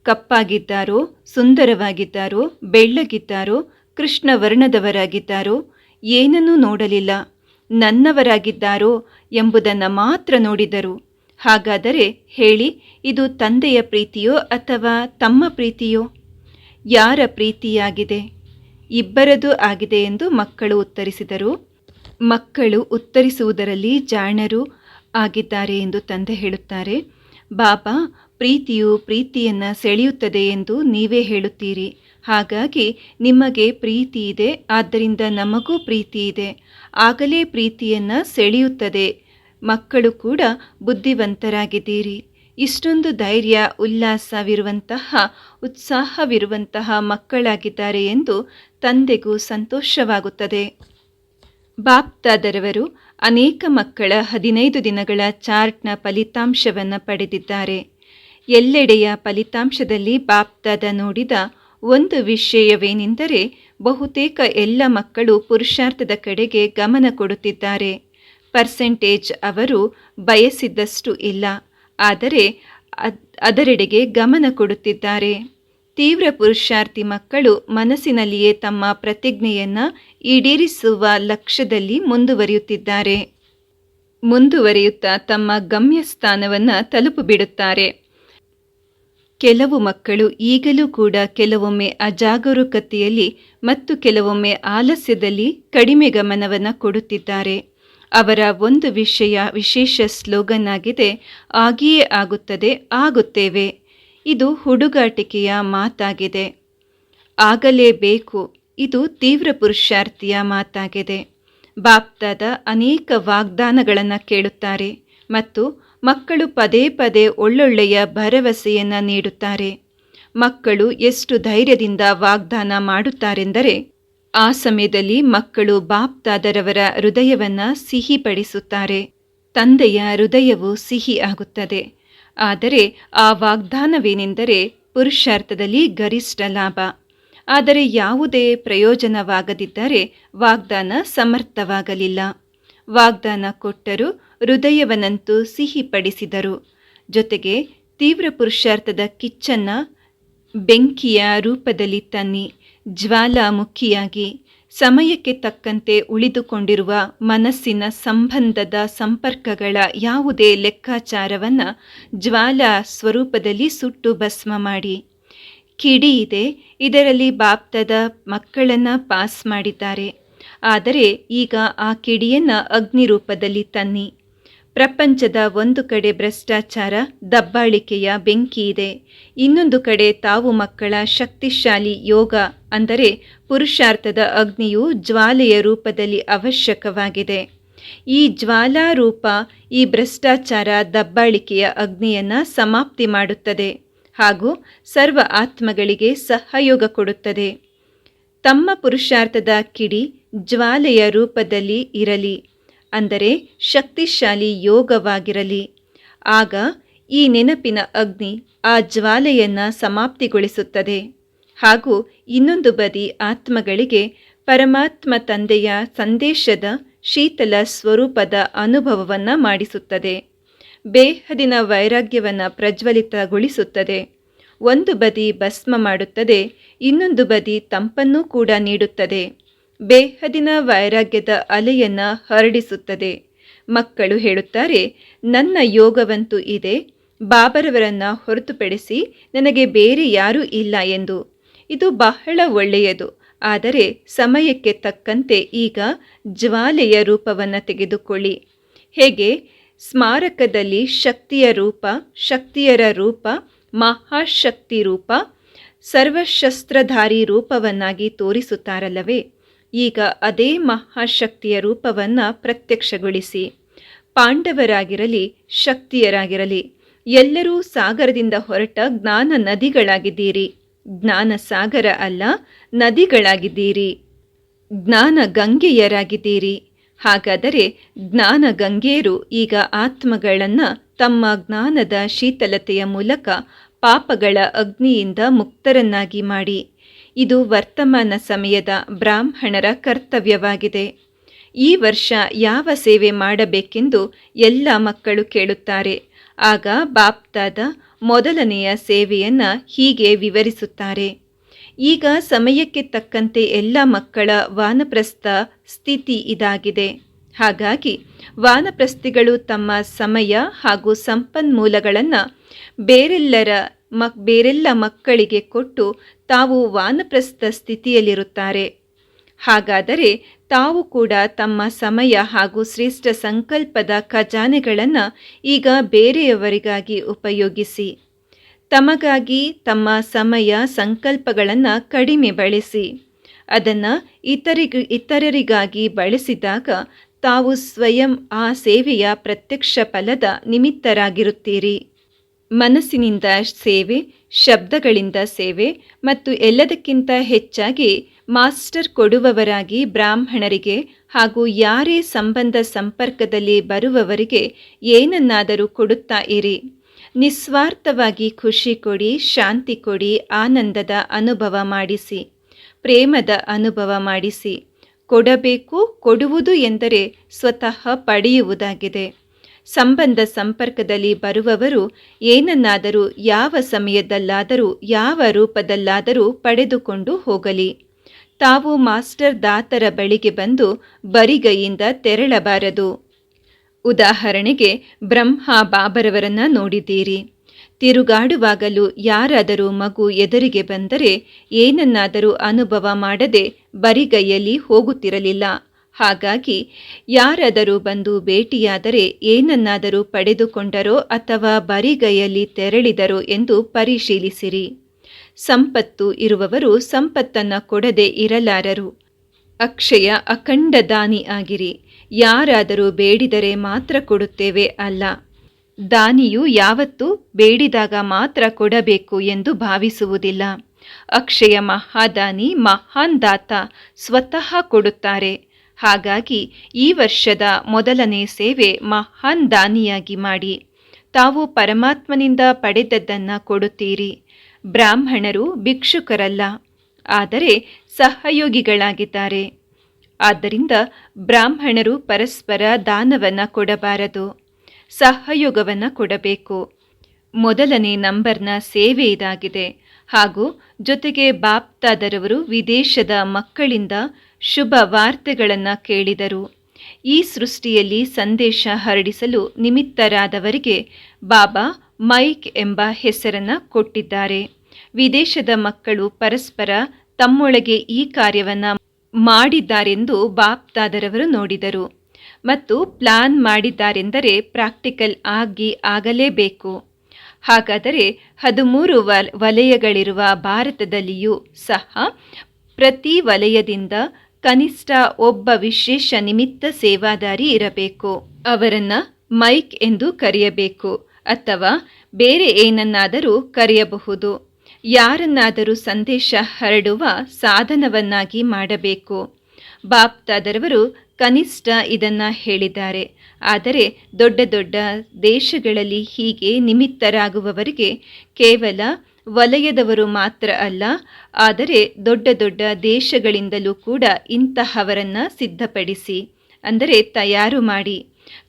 ಕಪ್ಪಾಗಿದ್ದಾರೋ, ಸುಂದರವಾಗಿದ್ದಾರೋ, ಬೆಳ್ಳಗಿದ್ದಾರೋ ಕೃಷ್ಣ ವರ್ಣದವರಾಗಿದ್ದಾರೋ ಏನನ್ನೂ ನೋಡಲಿಲ್ಲ. ನನ್ನವರಾಗಿದ್ದಾರೋ ಎಂಬುದನ್ನು ಮಾತ್ರ ನೋಡಿದರು. ಹಾಗಾದರೆ ಹೇಳಿ, ಇದು ತಂದೆಯ ಪ್ರೀತಿಯೋ ಅಥವಾ ತಮ್ಮ ಪ್ರೀತಿಯೋ? ಯಾರ ಪ್ರೀತಿಯಾಗಿದೆ? ಇಬ್ಬರದು ಆಗಿದೆ ಎಂದು ಮಕ್ಕಳು ಉತ್ತರಿಸಿದರು. ಮಕ್ಕಳು ಉತ್ತರಿಸುವುದರಲ್ಲಿ ಜಾಣರು ಆಗಿದ್ದಾರೆ ಎಂದು ತಂದೆ ಹೇಳುತ್ತಾರೆ. ಬಾಬಾ, ಪ್ರೀತಿಯು ಪ್ರೀತಿಯನ್ನು ಸೆಳೆಯುತ್ತದೆ ಎಂದು ನೀವೇ ಹೇಳುತ್ತೀರಿ. ಹಾಗಾಗಿ ನಿಮಗೆ ಪ್ರೀತಿ ಇದೆ, ಆದ್ದರಿಂದ ನಮಗೂ ಪ್ರೀತಿ ಇದೆ. ಆಗಲೇ ಪ್ರೀತಿಯನ್ನು ಸೆಳೆಯುತ್ತದೆ. ಮಕ್ಕಳು ಕೂಡ ಬುದ್ಧಿವಂತರಾಗಿದ್ದೀರಿ. ಇಷ್ಟೊಂದು ಧೈರ್ಯ, ಉಲ್ಲಾಸವಿರುವಂತಹ, ಉತ್ಸಾಹವಿರುವಂತಹ ಮಕ್ಕಳಾಗಿದ್ದಾರೆ ಎಂದು ತಂದೆಗೂ ಸಂತೋಷವಾಗುತ್ತದೆ. ಬಾಪ್ತಾದರವರು ಅನೇಕ ಮಕ್ಕಳ ಹದಿನೈದು ದಿನಗಳ ಚಾರ್ಟ್ನ ಫಲಿತಾಂಶವನ್ನು ಪಡೆದಿದ್ದಾರೆ. ಎಲ್ಲೆಡೆಯ ಫಲಿತಾಂಶದಲ್ಲಿ ಬಾಪ್ತಾದ ನೋಡಿದ ಒಂದು ವಿಷಯವೇನೆಂದರೆ ಬಹುತೇಕ ಎಲ್ಲ ಮಕ್ಕಳು ಪುರುಷಾರ್ಥದ ಕಡೆಗೆ ಗಮನ ಕೊಡುತ್ತಿದ್ದಾರೆ. ಪರ್ಸೆಂಟೇಜ್ ಅವರು ಬಯಸಿದ್ದಷ್ಟು ಇಲ್ಲ, ಆದರೆ ಅದರೆಡೆಗೆ ಗಮನ ಕೊಡುತ್ತಿದ್ದಾರೆ. ತೀವ್ರ ಪುರುಷಾರ್ಥಿ ಮಕ್ಕಳು ಮನಸ್ಸಿನಲ್ಲಿಯೇ ತಮ್ಮ ಪ್ರತಿಜ್ಞೆಯನ್ನು ಈಡೇರಿಸುವ ಲಕ್ಷ್ಯದಲ್ಲಿ ಮುಂದುವರಿಯುತ್ತಿದ್ದಾರೆ. ಮುಂದುವರಿಯುತ್ತಾ ತಮ್ಮ ಗಮ್ಯಸ್ಥಾನವನ್ನು ತಲುಪಿಬಿಡುತ್ತಾರೆ. ಕೆಲವು ಮಕ್ಕಳು ಈಗಲೂ ಕೂಡ ಕೆಲವೊಮ್ಮೆ ಅಜಾಗರೂಕತೆಯಲ್ಲಿ ಮತ್ತು ಕೆಲವೊಮ್ಮೆ ಆಲಸ್ಯದಲ್ಲಿ ಕಡಿಮೆ ಗಮನವನ್ನು ಕೊಡುತ್ತಿದ್ದಾರೆ. ಅವರ ಒಂದು ವಿಷಯ ವಿಶೇಷ ಸ್ಲೋಗನ್ ಆಗಿದೆ ಆಗಿಯೇ ಆಗುತ್ತದೆ, ಆಗುತ್ತೇವೆ ಇದು ಹುಡುಗಾಟಿಕೆಯ ಮಾತಾಗಿದೆ. ಆಗಲೇಬೇಕು ಇದು ತೀವ್ರ ಪುರುಷಾರ್ಥಿಯ ಮಾತಾಗಿದೆ. ಬಾಪ್ತಾದ ಅನೇಕ ವಾಗ್ದಾನಗಳನ್ನು ಕೇಳುತ್ತಾರೆ ಮತ್ತು ಮಕ್ಕಳು ಪದೇ ಪದೇ ಒಳ್ಳೊಳ್ಳೆಯ ಭರವಸೆಯನ್ನು ನೀಡುತ್ತಾರೆ. ಮಕ್ಕಳು ಎಷ್ಟು ಧೈರ್ಯದಿಂದ ವಾಗ್ದಾನ ಮಾಡುತ್ತಾರೆಂದರೆ, ಆ ಸಮಯದಲ್ಲಿ ಮಕ್ಕಳು ಬಾಪ್ತಾದರವರ ಹೃದಯವನ್ನು ಸಿಹಿಪಡಿಸುತ್ತಾರೆ. ತಂದೆಯ ಹೃದಯವು ಸಿಹಿ ಆಗುತ್ತದೆ. ಆದರೆ ಆ ವಾಗ್ದಾನವೇನೆಂದರೆ ಪುರುಷಾರ್ಥದಲ್ಲಿ ಗರಿಷ್ಠ ಲಾಭ. ಆದರೆ ಯಾವುದೇ ಪ್ರಯೋಜನವಾಗದಿದ್ದರೆ ವಾಗ್ದಾನ ಸಮರ್ಥವಾಗಲಿಲ್ಲ. ವಾಗ್ದಾನ ಕೊಟ್ಟರು ಹೃದಯವನ್ನಂತೂ ಸಿಹಿಪಡಿಸಿದರು. ಜೊತೆಗೆ ತೀವ್ರ ಪುರುಷಾರ್ಥದ ಕಿಚ್ಚನ್ನ ಬೆಂಕಿಯ ರೂಪದಲ್ಲಿ ತನ್ನಿ ಜ್ವಾಲಾಮುಖಿಯಾಗಿ ಸಮಯಕ್ಕೆ ತಕ್ಕಂತೆ ಉಳಿದುಕೊಂಡಿರುವ ಮನಸ್ಸಿನ ಸಂಬಂಧದ ಸಂಪರ್ಕಗಳ ಯಾವುದೇ ಲೆಕ್ಕಾಚಾರವನ್ನು ಜ್ವಾಲಾ ಸ್ವರೂಪದಲ್ಲಿ ಸುಟ್ಟು ಭಸ್ಮ ಮಾಡಿ. ಕಿಡಿ ಇದೆ, ಇದರಲ್ಲಿ ಬಾಪ್ತದ ಮಕ್ಕಳನ್ನು ಪಾಸ್ ಮಾಡಿದ್ದಾರೆ. ಆದರೆ ಈಗ ಆ ಕಿಡಿಯನ್ನು ಅಗ್ನಿ ರೂಪದಲ್ಲಿ ತನ್ನಿ. ಪ್ರಪಂಚದ ಒಂದು ಕಡೆ ಭ್ರಷ್ಟಾಚಾರ, ದಬ್ಬಾಳಿಕೆಯ ಬೆಂಕಿ ಇದೆ. ಇನ್ನೊಂದು ಕಡೆ ತಾವು ಮಕ್ಕಳ ಶಕ್ತಿಶಾಲಿ ಯೋಗ ಅಂದರೆ ಪುರುಷಾರ್ಥದ ಅಗ್ನಿಯು ಜ್ವಾಲೆಯ ರೂಪದಲ್ಲಿ ಅವಶ್ಯಕವಾಗಿದೆ. ಈ ಜ್ವಾಲಾ ರೂಪ ಈ ಭ್ರಷ್ಟಾಚಾರ, ದಬ್ಬಾಳಿಕೆಯ ಅಗ್ನಿಯನ್ನು ಸಮಾಪ್ತಿ ಮಾಡುತ್ತದೆ ಹಾಗೂ ಸರ್ವ ಆತ್ಮಗಳಿಗೆ ಸಹಯೋಗ ಕೊಡುತ್ತದೆ. ತಮ್ಮ ಪುರುಷಾರ್ಥದ ಕಿಡಿ ಜ್ವಾಲೆಯ ರೂಪದಲ್ಲಿ ಇರಲಿ. ಅಂದರೆ ಶಕ್ತಿಶಾಲಿ ಯೋಗವಾಗಿರಲಿ. ಆಗ ಈ ನೆನಪಿನ ಅಗ್ನಿ ಆ ಜ್ವಾಲೆಯನ್ನು ಸಮಾಪ್ತಿಗೊಳಿಸುತ್ತದೆ. ಹಾಗೂ ಇನ್ನೊಂದು ಬದಿ ಆತ್ಮಗಳಿಗೆ ಪರಮಾತ್ಮ ತಂದೆಯ ಸಂದೇಶದ ಶೀತಲ ಸ್ವರೂಪದ ಅನುಭವವನ್ನು ಮಾಡಿಸುತ್ತದೆ. ಬೇಹದಿನ ವೈರಾಗ್ಯವನ್ನು ಪ್ರಜ್ವಲಿತಗೊಳಿಸುತ್ತದೆ. ಒಂದು ಬದಿ ಭಸ್ಮ ಮಾಡುತ್ತದೆ, ಇನ್ನೊಂದು ಬದಿ ತಂಪನ್ನೂ ಕೂಡ ನೀಡುತ್ತದೆ. ಬೇಹದಿನ ವೈರಾಗ್ಯದ ಅಲೆಯನ್ನು ಹರಡಿಸುತ್ತದೆ. ಮಕ್ಕಳು ಹೇಳುತ್ತಾರೆ, ನನ್ನ ಯೋಗವಂತೂ ಇದೆ, ಬಾಬರವರನ್ನು ಹೊರತುಪಡಿಸಿ ನನಗೆ ಬೇರೆ ಯಾರೂ ಇಲ್ಲ ಎಂದು. ಇದು ಬಹಳ ಒಳ್ಳೆಯದು, ಆದರೆ ಸಮಯಕ್ಕೆ ತಕ್ಕಂತೆ ಈಗ ಜ್ವಾಲೆಯ ರೂಪವನ್ನು ತೆಗೆದುಕೊಳ್ಳಿ. ಹೇಗೆ? ಸ್ಮಾರಕದಲ್ಲಿ ಶಕ್ತಿಯ ರೂಪ, ಶಕ್ತಿಯರ ರೂಪ, ಮಹಾಶಕ್ತಿ ರೂಪ, ಸರ್ವಶಸ್ತ್ರಧಾರಿ ರೂಪವನ್ನಾಗಿ ತೋರಿಸುತ್ತಾರಲ್ಲವೇ? ಈಗ ಅದೇ ಮಹಾಶಕ್ತಿಯ ರೂಪವನ್ನು ಪ್ರತ್ಯಕ್ಷಗೊಳಿಸಿ. ಪಾಂಡವರಾಗಿರಲಿ, ಶಕ್ತಿಯರಾಗಿರಲಿ, ಎಲ್ಲರೂ ಸಾಗರದಿಂದ ಹೊರಟ ಜ್ಞಾನ ನದಿಗಳಾಗಿದ್ದೀರಿ. ಜ್ಞಾನ ಸಾಗರ ಅಲ್ಲ, ನದಿಗಳಾಗಿದ್ದೀರಿ. ಜ್ಞಾನ ಗಂಗೆಯರಾಗಿದ್ದೀರಿ. ಹಾಗಾದರೆ ಜ್ಞಾನ ಗಂಗೆಯರು ಈಗ ಆತ್ಮಗಳನ್ನು ತಮ್ಮ ಜ್ಞಾನದ ಶೀತಲತೆಯ ಮೂಲಕ ಪಾಪಗಳ ಅಗ್ನಿಯಿಂದ ಮುಕ್ತರನ್ನಾಗಿ ಮಾಡಿ. ಇದು ವರ್ತಮಾನ ಸಮಯದ ಬ್ರಾಹ್ಮಣರ ಕರ್ತವ್ಯವಾಗಿದೆ. ಈ ವರ್ಷ ಯಾವ ಸೇವೆ ಮಾಡಬೇಕೆಂದು ಎಲ್ಲ ಮಕ್ಕಳು ಕೇಳುತ್ತಾರೆ. ಆಗ ಬಾಪ್ತಾದ ಮೊದಲನೆಯ ಸೇವೆಯನ್ನು ಹೀಗೆ ವಿವರಿಸುತ್ತಾರೆ. ಈಗ ಸಮಯಕ್ಕೆ ತಕ್ಕಂತೆ ಎಲ್ಲ ಮಕ್ಕಳ ವಾನಪ್ರಸ್ಥ ಸ್ಥಿತಿ ಇದಾಗಿದೆ. ಹಾಗಾಗಿ ವಾನಪ್ರಸ್ಥಿಗಳು ತಮ್ಮ ಸಮಯ ಹಾಗೂ ಸಂಪನ್ಮೂಲಗಳನ್ನು ಬೇರೆಲ್ಲರ ಮಕ್, ಬೇರೆಲ್ಲ ಮಕ್ಕಳಿಗೆ ಕೊಟ್ಟು ತಾವು ವಾನಪ್ರಸ್ಥ ಸ್ಥಿತಿಯಲ್ಲಿರುತ್ತಾರೆ. ಹಾಗಾದರೆ ತಾವು ಕೂಡ ತಮ್ಮ ಸಮಯ ಹಾಗೂ ಶ್ರೇಷ್ಠ ಸಂಕಲ್ಪದ ಖಜಾನೆಗಳನ್ನು ಈಗ ಬೇರೆಯವರಿಗಾಗಿ ಉಪಯೋಗಿಸಿ, ತಮಗಾಗಿ ತಮ್ಮ ಸಮಯ ಸಂಕಲ್ಪಗಳನ್ನು ಕಡಿಮೆ ಬಳಸಿ, ಅದನ್ನು ಇತರಿಗ, ಇತರರಿಗಾಗಿ ಬಳಸಿದಾಗ ತಾವು ಸ್ವಯಂ ಆ ಸೇವೆಯ ಪ್ರತ್ಯಕ್ಷ ಫಲದ ನಿಮಿತ್ತರಾಗಿರುತ್ತೀರಿ. ಮನಸ್ಸಿನಿಂದ ಸೇವೆ ಶಬ್ದಗಳಿಂದ ಸೇವೆ ಮತ್ತು ಎಲ್ಲದಕ್ಕಿಂತ ಹೆಚ್ಚಾಗಿ ಮಾಸ್ಟರ್ ಕೊಡುವವರಾಗಿ ಬ್ರಾಹ್ಮಣರಿಗೆ ಹಾಗೂ ಯಾರೇ ಸಂಬಂಧ ಸಂಪರ್ಕದಲ್ಲಿ ಬರುವವರಿಗೆ ಏನನ್ನಾದರೂ ಕೊಡುತ್ತಾ ಇರಿ. ನಿಸ್ವಾರ್ಥವಾಗಿ ಖುಷಿ ಕೊಡಿ, ಶಾಂತಿ ಕೊಡಿ, ಆನಂದದ ಅನುಭವ ಮಾಡಿಸಿ, ಪ್ರೇಮದ ಅನುಭವ ಮಾಡಿಸಿ. ಕೊಡಬೇಕು, ಕೊಡುವುದು ಎಂದರೆ ಸ್ವತಃ ಪಡೆಯುವುದಾಗಿದೆ. ಸಂಬಂಧ ಸಂಪರ್ಕದಲ್ಲಿ ಬರುವವರು ಏನನ್ನಾದರೂ, ಯಾವ ಸಮಯದಲ್ಲಾದರೂ, ಯಾವ ರೂಪದಲ್ಲಾದರೂ ಪಡೆದುಕೊಂಡು ಹೋಗಲಿ. ತಾವು ಮಾಸ್ಟರ್ ದಾತರ ಬಳಿಗೆ ಬಂದು ಬರಿಗೈಯಿಂದ ತೆರಳಬಾರದು. ಉದಾಹರಣೆಗೆ, ಬ್ರಹ್ಮ ಬಾಬರವರನ್ನ ನೋಡಿದ್ದೀರಿ. ತಿರುಗಾಡುವಾಗಲೂ ಯಾರಾದರೂ ಮಗು ಎದುರಿಗೆ ಬಂದರೆ ಏನನ್ನಾದರೂ ಅನುಭವ ಮಾಡದೆ ಬರಿಗೈಯಲ್ಲಿ ಹೋಗುತ್ತಿರಲಿಲ್ಲ. ಹಾಗಾಗಿ ಯಾರಾದರೂ ಬಂದು ಭೇಟಿಯಾದರೆ ಏನನ್ನಾದರೂ ಪಡೆದುಕೊಂಡರೋ ಅಥವಾ ಬರಿಗೈಯಲ್ಲಿ ತೆರಳಿದರೋ ಎಂದು ಪರಿಶೀಲಿಸಿರಿ. ಸಂಪತ್ತು ಇರುವವರು ಸಂಪತ್ತನ್ನು ಕೊಡದೆ ಇರಲಾರರು. ಅಕ್ಷಯ ಅಖಂಡ ದಾನಿ ಆಗಿರಿ. ಯಾರಾದರೂ ಬೇಡಿದರೆ ಮಾತ್ರ ಕೊಡುತ್ತೇವೆ ಅಲ್ಲ. ದಾನಿಯು ಯಾವತ್ತೂ ಬೇಡಿದಾಗ ಮಾತ್ರ ಕೊಡಬೇಕು ಎಂದು ಭಾವಿಸುವುದಿಲ್ಲ. ಅಕ್ಷಯ ಮಹಾದಾನಿ ಮಹಾನ್ ದಾತ ಸ್ವತಃ ಕೊಡುತ್ತಾರೆ. ಹಾಗಾಗಿ ಈ ವರ್ಷದ ಮೊದಲನೇ ಸೇವೆ ಮಹಾನ್ ದಾನಿಯಾಗಿ ಮಾಡಿ. ತಾವು ಪರಮಾತ್ಮನಿಂದ ಪಡೆದದ್ದನ್ನು ಕೊಡುತ್ತೀರಿ. ಬ್ರಾಹ್ಮಣರು ಭಿಕ್ಷುಕರಲ್ಲ, ಆದರೆ ಸಹಯೋಗಿಗಳಾಗಿದ್ದಾರೆ. ಆದ್ದರಿಂದ ಬ್ರಾಹ್ಮಣರು ಪರಸ್ಪರ ದಾನವನ್ನು ಕೊಡಬಾರದು, ಸಹಯೋಗವನ್ನು ಕೊಡಬೇಕು. ಮೊದಲನೇ ನಂಬರ್ನ ಸೇವೆ ಇದಾಗಿದೆ. ಹಾಗೂ ಜೊತೆಗೆ ಬಾಪ್ತಾದರವರು ವಿದೇಶದ ಮಕ್ಕಳಿಂದ ಶುಭ ವಾರ್ತೆಗಳನ್ನು ಕೇಳಿದರು. ಈ ಸೃಷ್ಟಿಯಲ್ಲಿ ಸಂದೇಶ ಹರಡಿಸಲು ನಿಮಿತ್ತರಾದವರಿಗೆ ಬಾಬಾ ಮೈಕ್ ಎಂಬ ಹೆಸರನ್ನು ಕೊಟ್ಟಿದ್ದಾರೆ. ವಿದೇಶದ ಮಕ್ಕಳು ಪರಸ್ಪರ ತಮ್ಮೊಳಗೆ ಈ ಕಾರ್ಯವನ್ನು ಮಾಡಿದ್ದಾರೆಂದು ಬಾಪ್ತಾದರವರು ನೋಡಿದರು. ಮತ್ತು ಪ್ಲಾನ್ ಮಾಡಿದ್ದಾರೆಂದರೆ ಪ್ರಾಕ್ಟಿಕಲ್ ಆಗಿ ಆಗಲೇಬೇಕು. ಹಾಗಾದರೆ ಹದಿಮೂರು ವಲಯಗಳಿರುವ ಭಾರತದಲ್ಲಿಯೂ ಸಹ ಪ್ರತಿ ವಲಯದಿಂದ ಕನಿಷ್ಠ ಒಬ್ಬ ವಿಶೇಷ ನಿಮಿತ್ತ ಸೇವಾದಾರಿ ಇರಬೇಕು. ಅವರನ್ನು ಮೈಕ್ ಎಂದು ಕರೆಯಬೇಕು ಅಥವಾ ಬೇರೆ ಏನನ್ನಾದರೂ ಕರೆಯಬಹುದು. ಯಾರನ್ನಾದರೂ ಸಂದೇಶ ಹರಡುವ ಸಾಧನವನ್ನಾಗಿ ಮಾಡಬೇಕು. ಬಾಪ್ತಾದರವರು ಕನಿಷ್ಠ ಇದನ್ನ ಹೇಳಿದ್ದಾರೆ. ಆದರೆ ದೊಡ್ಡ ದೊಡ್ಡ ದೇಶಗಳಲ್ಲಿ ಹೀಗೆ ನಿಮಿತ್ತರಾಗುವವರಿಗೆ ಕೇವಲ ವಲಯದವರು ಮಾತ್ರ ಅಲ್ಲ, ಆದರೆ ದೊಡ್ಡ ದೊಡ್ಡ ದೇಶಗಳಿಂದಲೂ ಕೂಡ ಇಂತಹವರನ್ನು ಸಿದ್ಧಪಡಿಸಿ, ಅಂದರೆ ತಯಾರು ಮಾಡಿ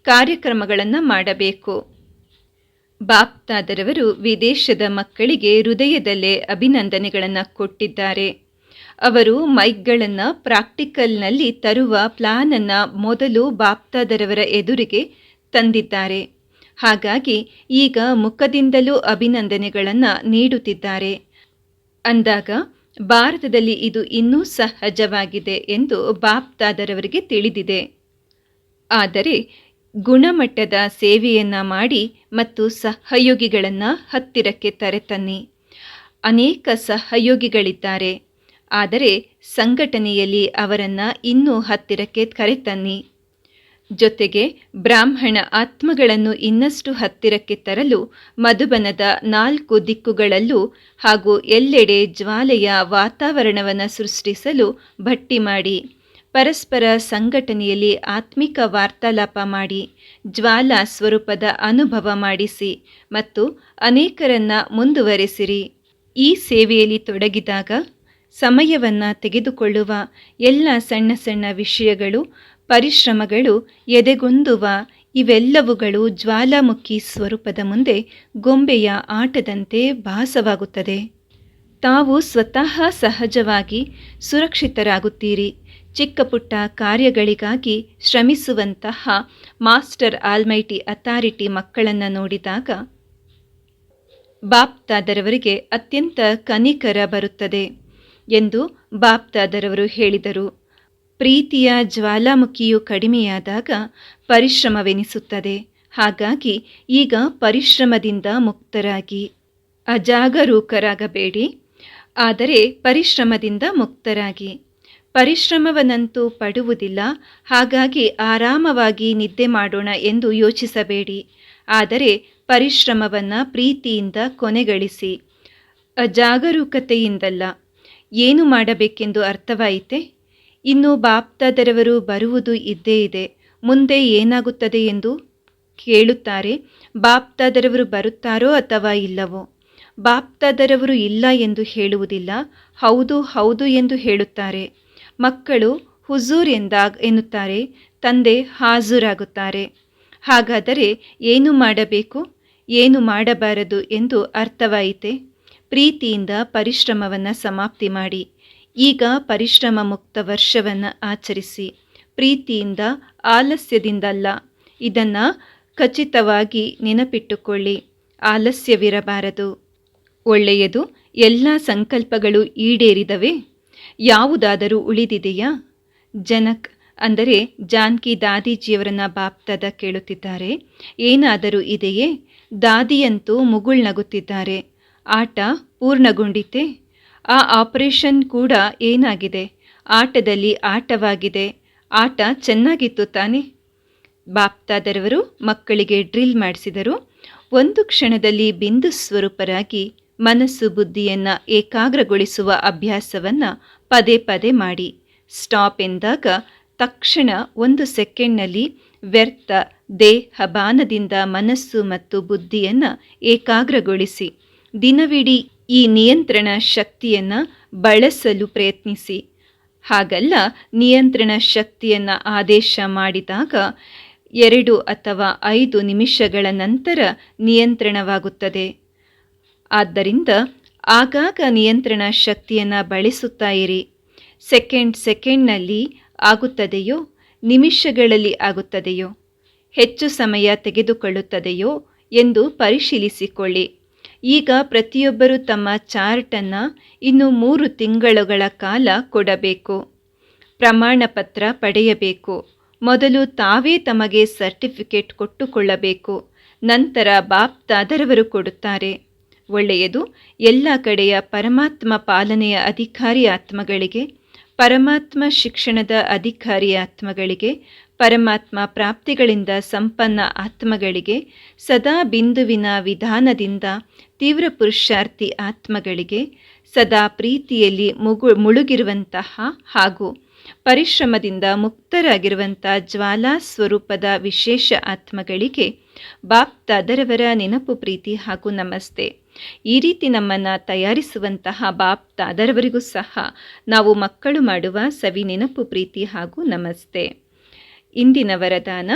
ಕಾರ್ಯಕ್ರಮಗಳನ್ನು ಮಾಡಬೇಕು. ಬಾಪ್ತಾದರವರು ವಿದೇಶದ ಮಕ್ಕಳಿಗೆ ಹೃದಯದಲ್ಲೇ ಅಭಿನಂದನೆಗಳನ್ನು ಕೊಟ್ಟಿದ್ದಾರೆ. ಅವರು ಮೈಕ್ಗಳನ್ನು ಪ್ರಾಕ್ಟಿಕಲ್ನಲ್ಲಿ ತರುವ ಪ್ಲಾನನ್ನು ಮೊದಲು ಬಾಪ್ತಾದರವರ ಎದುರಿಗೆ ತಂದಿದ್ದಾರೆ. ಹಾಗಾಗಿ ಈಗ ಮುಖದಿಂದಲೂ ಅಭಿನಂದನೆಗಳನ್ನು ನೀಡುತ್ತಿದ್ದಾರೆ. ಅಂದಾಗ ಭಾರತದಲ್ಲಿ ಇದು ಇನ್ನೂ ಸಹಜವಾಗಿದೆ ಎಂದು ಬಾಪ್ತಾದರವರಿಗೆ ತಿಳಿದಿದೆ. ಆದರೆ ಗುಣಮಟ್ಟದ ಸೇವೆಯನ್ನು ಮಾಡಿ ಮತ್ತು ಸಹಯೋಗಿಗಳನ್ನು ಹತ್ತಿರಕ್ಕೆ ತರೆತನ್ನಿ. ಅನೇಕ ಸಹಯೋಗಿಗಳಿದ್ದಾರೆ. ಆದರೆ ಸಂಘಟನೆಯಲ್ಲಿ ಅವರನ್ನು ಇನ್ನೂ ಹತ್ತಿರಕ್ಕೆ ಕರೆತನ್ನಿ ಜೊತೆಗೆ ಬ್ರಾಹ್ಮಣ ಆತ್ಮಗಳನ್ನು ಇನ್ನಷ್ಟು ಹತ್ತಿರಕ್ಕೆ ತರಲು ಮಧುಬನದ ನಾಲ್ಕು ದಿಕ್ಕುಗಳಲ್ಲೂ ಹಾಗೂ ಎಲ್ಲೆಡೆ ಜ್ವಾಲೆಯ ವಾತಾವರಣವನ್ನು ಸೃಷ್ಟಿಸಲು ಭಟ್ಟಿ ಮಾಡಿ, ಪರಸ್ಪರ ಸಂಘಟನೆಯಲ್ಲಿ ಆತ್ಮಿಕ ವಾರ್ತಾಲಾಪ ಮಾಡಿ, ಜ್ವಾಲಾ ಸ್ವರೂಪದ ಅನುಭವ ಮಾಡಿಸಿ ಮತ್ತು ಅನೇಕರನ್ನ ಮುಂದುವರೆಸಿರಿ. ಈ ಸೇವೆಯಲ್ಲಿ ತೊಡಗಿದಾಗ ಸಮಯವನ್ನು ತೆಗೆದುಕೊಳ್ಳುವ ಎಲ್ಲ ಸಣ್ಣ ಸಣ್ಣ ವಿಷಯಗಳು ಪರಿಶ್ರಮಗಳು ಎದೆಗುಂದುವ ಇವೆಲ್ಲವುಗಳು ಜ್ವಾಲಾಮುಖಿ ಸ್ವರೂಪದ ಮುಂದೆ ಗೊಂಬೆಯ ಆಟದಂತೆ ಭಾಸವಾಗುತ್ತದೆ. ತಾವು ಸ್ವತಃ ಸಹಜವಾಗಿ ಸುರಕ್ಷಿತರಾಗುತ್ತೀರಿ. ಚಿಕ್ಕ ಪುಟ್ಟ ಕಾರ್ಯಗಳಿಗಾಗಿ ಶ್ರಮಿಸುವಂತಹ ಮಾಸ್ಟರ್ ಆಲ್ಮೈಟಿ ಅಥಾರಿಟಿ ಮಕ್ಕಳನ್ನು ನೋಡಿದಾಗ ಬಾಪ್ತಾದರವರಿಗೆ ಅತ್ಯಂತ ಕನಿಕರ ಬರುತ್ತದೆ ಎಂದು ಬಾಪ್ತಾದರವರು ಹೇಳಿದರು. ಪ್ರೀತಿಯ ಜ್ವಾಲಾಮುಖಿಯು ಕಡಿಮೆಯಾದಾಗ ಪರಿಶ್ರಮವೆನಿಸುತ್ತದೆ. ಹಾಗಾಗಿ ಈಗ ಪರಿಶ್ರಮದಿಂದ ಮುಕ್ತರಾಗಿ. ಅಜಾಗರೂಕರಾಗಬೇಡಿ. ಆದರೆ ಪರಿಶ್ರಮದಿಂದ ಮುಕ್ತರಾಗಿ. ಪರಿಶ್ರಮವನ್ನಂತೂ ಪಡುವುದಿಲ್ಲ. ಹಾಗಾಗಿ ಆರಾಮವಾಗಿ ನಿದ್ದೆ ಮಾಡೋಣ ಎಂದು ಯೋಚಿಸಬೇಡಿ. ಆದರೆ ಪರಿಶ್ರಮವನ್ನು ಪ್ರೀತಿಯಿಂದ ಕೊನೆಗಳಿಸಿ. ಅಜಾಗರೂಕತೆಯಿಂದಲ್ಲ. ಏನು ಮಾಡಬೇಕೆಂದು ಅರ್ಥವಾಯಿತೆ? ಇನ್ನು ಬಾಪ್ತಾದರವರು ಬರುವುದು ಇದ್ದೇ ಇದೆ. ಮುಂದೆ ಏನಾಗುತ್ತದೆ ಎಂದು ಕೇಳುತ್ತಾರೆ, ಬಾಪ್ತಾದರವರು ಬರುತ್ತಾರೋ ಅಥವಾ ಇಲ್ಲವೋ? ಬಾಪ್ತಾದರವರು ಇಲ್ಲ ಎಂದು ಹೇಳುವುದಿಲ್ಲ, ಹೌದು ಹೌದು ಎಂದು ಹೇಳುತ್ತಾರೆ. ಮಕ್ಕಳು ಹುಜೂರ್ ಎಂದಾಗ ಎನ್ನುತ್ತಾರೆ, ತಂದೆ ಹಾಜರಾಗುತ್ತಾರೆ. ಹಾಗಾದರೆ ಏನು ಮಾಡಬೇಕು? ಏನು ಮಾಡಬಾರದು ಎಂದು ಅರ್ಥವಾಯಿತೆ. ಪ್ರೀತಿಯಿಂದ ಪರಿಶ್ರಮವನ್ನು ಸಮಾಪ್ತಿ ಮಾಡಿ. ಈಗ ಪರಿಶ್ರಮ ಮುಕ್ತ ವರ್ಷವನ್ನು ಆಚರಿಸಿ, ಪ್ರೀತಿಯಿಂದ, ಆಲಸ್ಯದಿಂದಲ್ಲ. ಇದನ್ನು ಖಚಿತವಾಗಿ ನೆನಪಿಟ್ಟುಕೊಳ್ಳಿ. ಆಲಸ್ಯವಿರಬಾರದು. ಒಳ್ಳೆಯದು, ಎಲ್ಲ ಸಂಕಲ್ಪಗಳು ಈಡೇರಿದವೆ. ಯಾವುದಾದರೂ ಉಳಿದಿದೆಯಾ? ಜನಕ್ ಅಂದರೆ ಜಾನ್ಕಿ ದಾದೀಜಿಯವರನ್ನ ಬಾಪ್ತದ ಕೇಳುತ್ತಿದ್ದಾರೆ. ಏನಾದರೂ ಇದೆಯೇ? ದಾದಿಯಂತೂ ಮುಗುಳ್ನಗುತ್ತಿದ್ದಾರೆ ಆಟ ಪೂರ್ಣಗೊಂಡಿತೆ? ಆ ಆಪರೇಷನ್ ಕೂಡ ಏನಾಗಿದೆ? ಆಟದಲ್ಲಿ ಆಟವಾಗಿದೆ. ಆಟ ಚೆನ್ನಾಗಿತ್ತು ತಾನೆ? ಬಾಪ್ತಾದರವರು ಮಕ್ಕಳಿಗೆ ಡ್ರಿಲ್ ಮಾಡಿಸಿದರು. ಒಂದು ಕ್ಷಣದಲ್ಲಿ ಬಿಂದು ಸ್ವರೂಪರಾಗಿ ಮನಸ್ಸು ಬುದ್ಧಿಯನ್ನು ಏಕಾಗ್ರಗೊಳಿಸುವ ಅಭ್ಯಾಸವನ್ನು ಪದೇ ಪದೇ ಮಾಡಿ. ಸ್ಟಾಪ್ ಎಂದಾಗ ತಕ್ಷಣ ಒಂದು ಸೆಕೆಂಡ್ನಲ್ಲಿ ವ್ಯರ್ಥ ದೇಹ ಬಾನದಿಂದ ಮನಸ್ಸು ಮತ್ತು ಬುದ್ಧಿಯನ್ನು ಏಕಾಗ್ರಗೊಳಿಸಿ. ದಿನವಿಡೀ ಈ ನಿಯಂತ್ರಣ ಶಕ್ತಿಯನ್ನು ಬಳಸಲು ಪ್ರಯತ್ನಿಸಿ. ಹಾಗಲ್ಲ, ನಿಯಂತ್ರಣ ಶಕ್ತಿಯನ್ನು ಆದೇಶ ಮಾಡಿದಾಗ ಎರಡು ಅಥವಾ ಐದು ನಿಮಿಷಗಳ ನಂತರ ನಿಯಂತ್ರಣವಾಗುತ್ತದೆ. ಆದ್ದರಿಂದ ಆಗಾಗ ನಿಯಂತ್ರಣ ಶಕ್ತಿಯನ್ನು ಬಳಸುತ್ತಾ ಇರಿ. ಸೆಕೆಂಡ್ ಸೆಕೆಂಡ್ನಲ್ಲಿ ಆಗುತ್ತದೆಯೋ, ನಿಮಿಷಗಳಲ್ಲಿ ಆಗುತ್ತದೆಯೋ, ಹೆಚ್ಚು ಸಮಯ ತೆಗೆದುಕೊಳ್ಳುತ್ತದೆಯೋ ಎಂದು ಪರಿಶೀಲಿಸಿಕೊಳ್ಳಿ. ಈಗ ಪ್ರತಿಯೊಬ್ಬರು ತಮ್ಮ ಚಾರ್ಟನ್ನು ಇನ್ನು ಮೂರು ತಿಂಗಳುಗಳ ಕಾಲ ಕೊಡಬೇಕು. ಪ್ರಮಾಣ ಪತ್ರ ಪಡೆಯಬೇಕು. ಮೊದಲು ತಾವೇ ತಮಗೆ ಸರ್ಟಿಫಿಕೇಟ್ ಕೊಟ್ಟುಕೊಳ್ಳಬೇಕು. ನಂತರ ಬಾಪ್ತಾದರವರು ಕೊಡುತ್ತಾರೆ. ಒಳ್ಳೆಯದು, ಎಲ್ಲ ಕಡೆಯ ಪರಮಾತ್ಮ ಪಾಲನೆಯ ಅಧಿಕಾರಿ ಆತ್ಮಗಳಿಗೆ ಪರಮಾತ್ಮ ಶಿಕ್ಷಣದ ಅಧಿಕಾರಿ ಆತ್ಮಗಳಿಗೆ ಪರಮಾತ್ಮ ಪ್ರಾಪ್ತಿಗಳಿಂದ ಸಂಪನ್ನ ಆತ್ಮಗಳಿಗೆ, ಸದಾ ಬಿಂದುವಿನ ವಿಧಾನದಿಂದ ತೀವ್ರ ಪುರುಷಾರ್ಥಿ ಆತ್ಮಗಳಿಗೆ, ಸದಾ ಪ್ರೀತಿಯಲ್ಲಿ ಮುಗು, ಮುಳುಗಿರುವಂತಹ ಹಾಗೂ ಪರಿಶ್ರಮದಿಂದ ಮುಕ್ತರಾಗಿರುವಂಥ ಜ್ವಾಲಾ ಸ್ವರೂಪದ ವಿಶೇಷ ಆತ್ಮಗಳಿಗೆ ಬಾಪ್ತಾದರವರ ನೆನಪು ಪ್ರೀತಿ ಹಾಗೂ ನಮಸ್ತೆ. ಈ ರೀತಿ ನಮ್ಮನ್ನು ತಯಾರಿಸುವಂತಹ ಬಾಪ್ತಾದರವರಿಗೂ ಸಹ ನಾವು ಮಕ್ಕಳು ಮಾಡುವ ಸವಿ ನೆನಪು ಪ್ರೀತಿ ಹಾಗೂ ನಮಸ್ತೆ. ಇಂದಿನ ವರದಾನ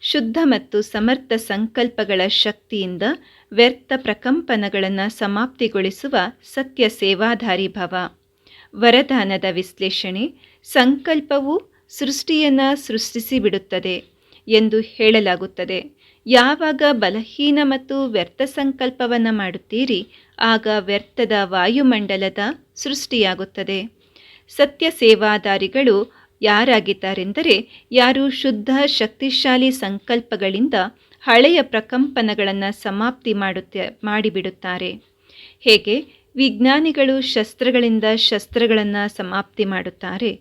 ಶುದ್ಧ ಮತ್ತು ಸಮರ್ಥ ಸಂಕಲ್ಪಗಳ ಶಕ್ತಿಯಿಂದ ವ್ಯರ್ಥ ಪ್ರಕಂಪನಗಳನ್ನು ಸಮಾಪ್ತಿಗೊಳಿಸುವ ಸತ್ಯ ಸೇವಾಧಾರಿ ಭವ. ವರದಾನದ ವಿಶ್ಲೇಷಣೆ, ಸಂಕಲ್ಪವು ಸೃಷ್ಟಿಯನ್ನು ಸೃಷ್ಟಿಸಿಬಿಡುತ್ತದೆ ಎಂದು ಹೇಳಲಾಗುತ್ತದೆ. ಯಾವಾಗ ಬಲಹೀನ ಮತ್ತು ವ್ಯರ್ಥ ಸಂಕಲ್ಪವನ್ನು ಮಾಡುತ್ತೀರಿ, ಆಗ ವ್ಯರ್ಥದ ವಾಯುಮಂಡಲದ ಸೃಷ್ಟಿಯಾಗುತ್ತದೆ. ಸತ್ಯ ಸೇವಾದಾರಿಗಳು ಯಾರಾಗಿದ್ದಾರೆಂದರೆ ಯಾರು ಶುದ್ಧ, ಶಕ್ತಿಶಾಲಿ ಸಂಕಲ್ಪಗಳಿಂದ ಹಳೆಯ ಪ್ರಕಂಪನಗಳನ್ನು ಸಮಾಪ್ತಿ ಮಾಡುತ್ತ, ಮಾಡಿಬಿಡುತ್ತಾರೆ. ಹೇಗೆ? ವಿಜ್ಞಾನಿಗಳು ಶಸ್ತ್ರಗಳಿಂದ ಶಸ್ತ್ರಗಳನ್ನು ಸಮಾಪ್ತಿ ಮಾಡುತ್ತಾರೆ.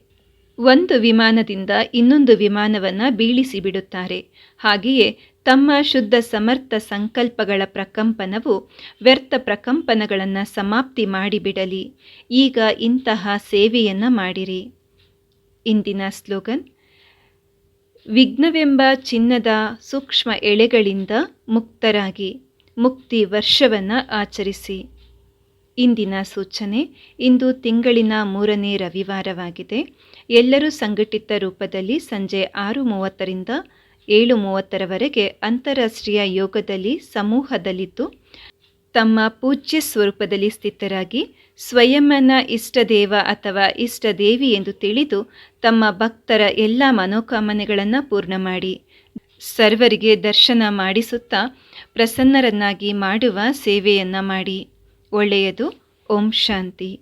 ಒಂದು ವಿಮಾನದಿಂದ ಇನ್ನೊಂದು ವಿಮಾನವನ್ನು ಬೀಳಿಸಿ ಬಿಡುತ್ತಾರೆ ಹಾಗೆಯೇ ತಮ್ಮ ಶುದ್ಧ ಸಮರ್ಥ ಸಂಕಲ್ಪಗಳ ಪ್ರಕಂಪನವು ವ್ಯರ್ಥ ಪ್ರಕಂಪನಗಳನ್ನು ಸಮಾಪ್ತಿ ಮಾಡಿಬಿಡಲಿ. ಈಗ ಇಂತಹ ಸೇವೆಯನ್ನು ಮಾಡಿರಿ. ಇಂದಿನ ಸ್ಲೋಗನ್. ವಿಘ್ನವೆಂಬ ಚಿನ್ನದ ಸೂಕ್ಷ್ಮ ಎಳೆಗಳಿಂದ ಮುಕ್ತರಾಗಿ ಮುಕ್ತಿ ವರ್ಷವನ್ನು ಆಚರಿಸಿ. ಇಂದಿನ ಸೂಚನೆ ಇಂದು ತಿಂಗಳಿನ ಮೂರನೇ ರವಿವಾರವಾಗಿದೆ. ಎಲ್ಲರೂ ಸಂಘಟಿತ ರೂಪದಲ್ಲಿ ಸಂಜೆ ಆರು ಮೂವತ್ತರಿಂದ ಏಳು ಮೂವತ್ತರವರೆಗೆ ಅಂತಾರಾಷ್ಟ್ರೀಯ ಯೋಗದಲ್ಲಿ ಸಮೂಹದಲ್ಲಿದ್ದು, ತಮ್ಮ ಪೂಜ್ಯ ಸ್ವರೂಪದಲ್ಲಿ ಸ್ಥಿತರಾಗಿ ಸ್ವಯಂನ ಇಷ್ಟದೇವ ಅಥವಾ ಇಷ್ಟದೇವಿ ಎಂದು ತಿಳಿದು ತಮ್ಮ ಭಕ್ತರ ಎಲ್ಲ ಮನೋಕಾಮನೆಗಳನ್ನು ಪೂರ್ಣ ಮಾಡಿ. ಸರ್ವರಿಗೆ ದರ್ಶನ ಮಾಡಿಸುತ್ತಾ ಪ್ರಸನ್ನರನ್ನಾಗಿ ಮಾಡುವ ಸೇವೆಯನ್ನು ಮಾಡಿ. ಒಳ್ಳೆಯದು. ಓಂ ಶಾಂತಿ.